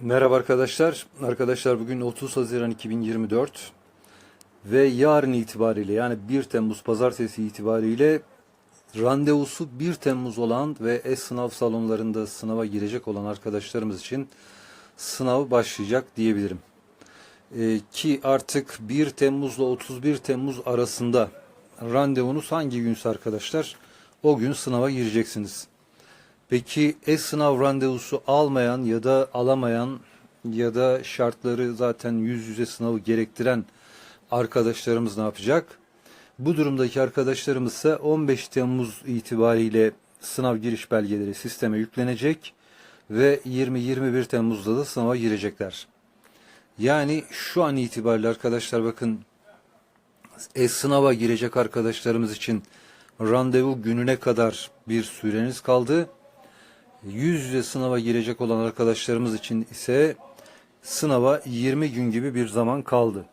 Merhaba arkadaşlar. Arkadaşlar bugün 30 Haziran 2024 ve yarın itibariyle yani 1 Temmuz pazartesi itibariyle randevusu 1 Temmuz olan ve e-sınav salonlarında sınava girecek olan arkadaşlarımız için sınav başlayacak diyebilirim. Ee, ki artık 1 Temmuz ile 31 Temmuz arasında randevunuz hangi günse arkadaşlar o gün sınava gireceksiniz. Peki e-sınav randevusu almayan ya da alamayan ya da şartları zaten yüz yüze sınavı gerektiren arkadaşlarımız ne yapacak? Bu durumdaki arkadaşlarımız ise 15 Temmuz itibariyle sınav giriş belgeleri sisteme yüklenecek ve 20-21 Temmuz'da da sınava girecekler. Yani şu an itibariyle arkadaşlar bakın e-sınava girecek arkadaşlarımız için randevu gününe kadar bir süreniz kaldı. Yüz yüze sınava girecek olan arkadaşlarımız için ise sınava 20 gün gibi bir zaman kaldı.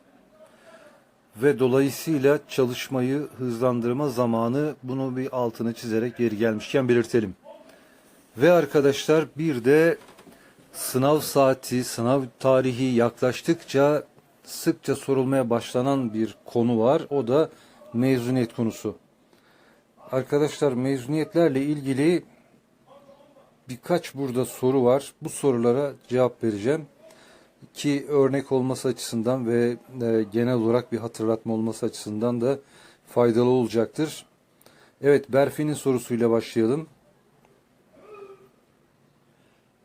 Ve dolayısıyla çalışmayı hızlandırma zamanı bunu bir altını çizerek geri gelmişken belirtelim. Ve arkadaşlar bir de sınav saati, sınav tarihi yaklaştıkça sıkça sorulmaya başlanan bir konu var. O da mezuniyet konusu. Arkadaşlar mezuniyetlerle ilgili birkaç burada soru var. Bu sorulara cevap vereceğim. Ki örnek olması açısından ve e, genel olarak bir hatırlatma olması açısından da faydalı olacaktır. Evet Berfi'nin sorusuyla başlayalım.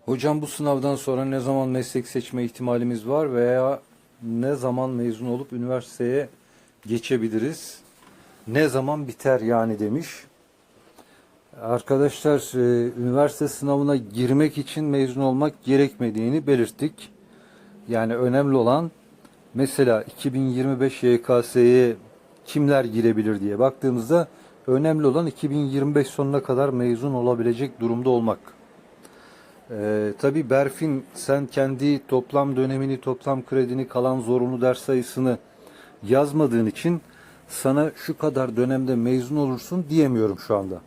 Hocam bu sınavdan sonra ne zaman meslek seçme ihtimalimiz var veya ne zaman mezun olup üniversiteye geçebiliriz? Ne zaman biter yani demiş. Arkadaşlar e, üniversite sınavına girmek için mezun olmak gerekmediğini belirttik. Yani önemli olan mesela 2025 YKS'ye kimler girebilir diye baktığımızda önemli olan 2025 sonuna kadar mezun olabilecek durumda olmak. Ee, tabii Berfin sen kendi toplam dönemini, toplam kredini, kalan zorunlu ders sayısını yazmadığın için sana şu kadar dönemde mezun olursun diyemiyorum şu anda.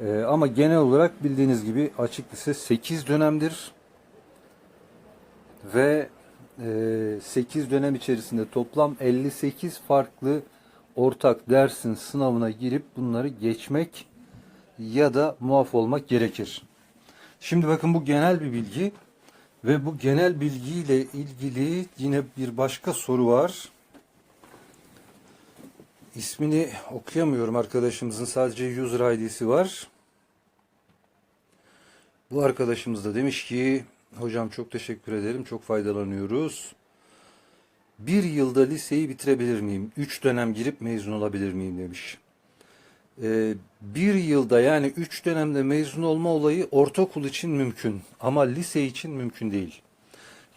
Ee, ama genel olarak bildiğiniz gibi açık lise 8 dönemdir. Ve e, 8 dönem içerisinde toplam 58 farklı ortak dersin sınavına girip bunları geçmek ya da muaf olmak gerekir. Şimdi bakın bu genel bir bilgi ve bu genel bilgiyle ilgili yine bir başka soru var. İsmini okuyamıyorum arkadaşımızın sadece user ID'si var. Bu arkadaşımız da demiş ki hocam çok teşekkür ederim çok faydalanıyoruz. Bir yılda liseyi bitirebilir miyim? Üç dönem girip mezun olabilir miyim demiş. Ee, bir yılda yani üç dönemde mezun olma olayı ortaokul için mümkün ama lise için mümkün değil.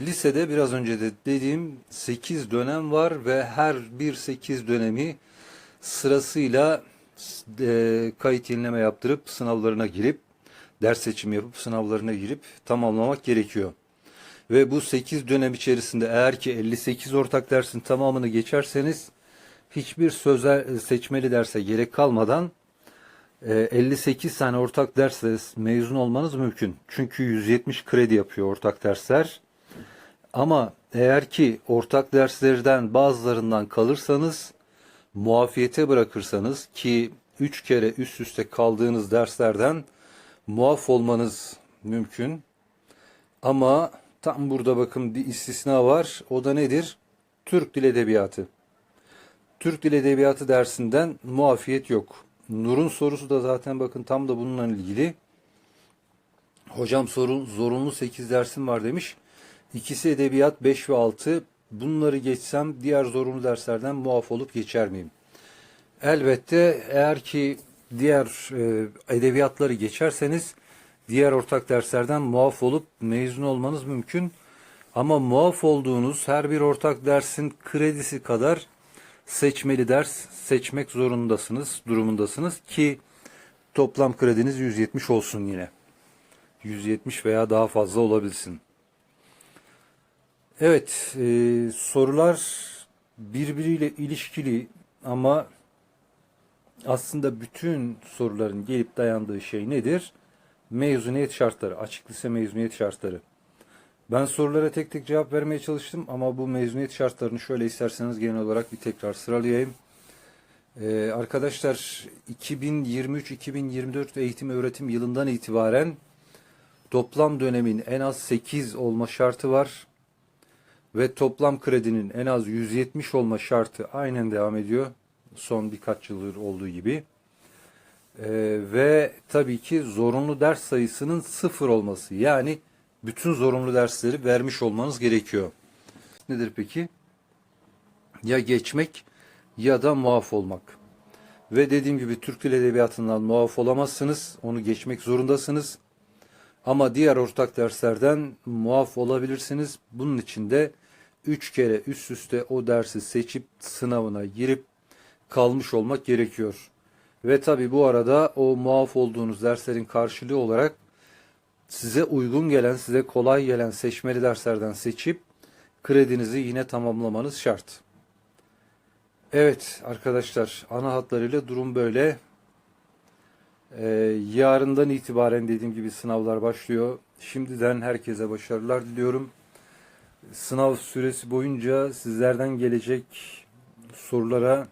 Lisede biraz önce de dediğim 8 dönem var ve her bir 8 dönemi sırasıyla e, kayıt yenileme yaptırıp sınavlarına girip ders seçimi yapıp sınavlarına girip tamamlamak gerekiyor. Ve bu 8 dönem içerisinde eğer ki 58 ortak dersin tamamını geçerseniz hiçbir sözel seçmeli derse gerek kalmadan e, 58 tane ortak dersle mezun olmanız mümkün. Çünkü 170 kredi yapıyor ortak dersler. Ama eğer ki ortak derslerden bazılarından kalırsanız muafiyete bırakırsanız ki 3 kere üst üste kaldığınız derslerden muaf olmanız mümkün. Ama tam burada bakın bir istisna var. O da nedir? Türk Dil Edebiyatı. Türk Dil Edebiyatı dersinden muafiyet yok. Nur'un sorusu da zaten bakın tam da bununla ilgili. Hocam sorun zorunlu 8 dersim var demiş. İkisi edebiyat 5 ve 6. Bunları geçsem diğer zorunlu derslerden muaf olup geçer miyim? Elbette eğer ki diğer e, edebiyatları geçerseniz diğer ortak derslerden muaf olup mezun olmanız mümkün. Ama muaf olduğunuz her bir ortak dersin kredisi kadar seçmeli ders seçmek zorundasınız, durumundasınız ki toplam krediniz 170 olsun yine. 170 veya daha fazla olabilsin. Evet, e, sorular birbiriyle ilişkili ama aslında bütün soruların gelip dayandığı şey nedir? Mezuniyet şartları, açık lise mezuniyet şartları. Ben sorulara tek tek cevap vermeye çalıştım ama bu mezuniyet şartlarını şöyle isterseniz genel olarak bir tekrar sıralayayım. Ee, arkadaşlar 2023-2024 eğitim öğretim yılından itibaren toplam dönemin en az 8 olma şartı var ve toplam kredinin en az 170 olma şartı aynen devam ediyor. Son birkaç yıldır olduğu gibi. Ee, ve tabii ki zorunlu ders sayısının sıfır olması. Yani bütün zorunlu dersleri vermiş olmanız gerekiyor. Nedir peki? Ya geçmek ya da muaf olmak. Ve dediğim gibi Türk Dil Edebiyatı'ndan muaf olamazsınız. Onu geçmek zorundasınız. Ama diğer ortak derslerden muaf olabilirsiniz. Bunun için de 3 kere üst üste o dersi seçip sınavına girip kalmış olmak gerekiyor. Ve tabi bu arada o muaf olduğunuz derslerin karşılığı olarak size uygun gelen, size kolay gelen seçmeli derslerden seçip kredinizi yine tamamlamanız şart. Evet arkadaşlar ana hatlarıyla durum böyle. Ee, yarından itibaren dediğim gibi sınavlar başlıyor. Şimdiden herkese başarılar diliyorum. Sınav süresi boyunca sizlerden gelecek sorulara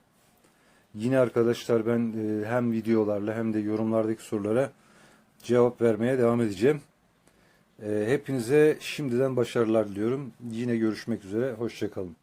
yine arkadaşlar ben e, hem videolarla hem de yorumlardaki sorulara cevap vermeye devam edeceğim. E, hepinize şimdiden başarılar diliyorum. Yine görüşmek üzere. Hoşçakalın.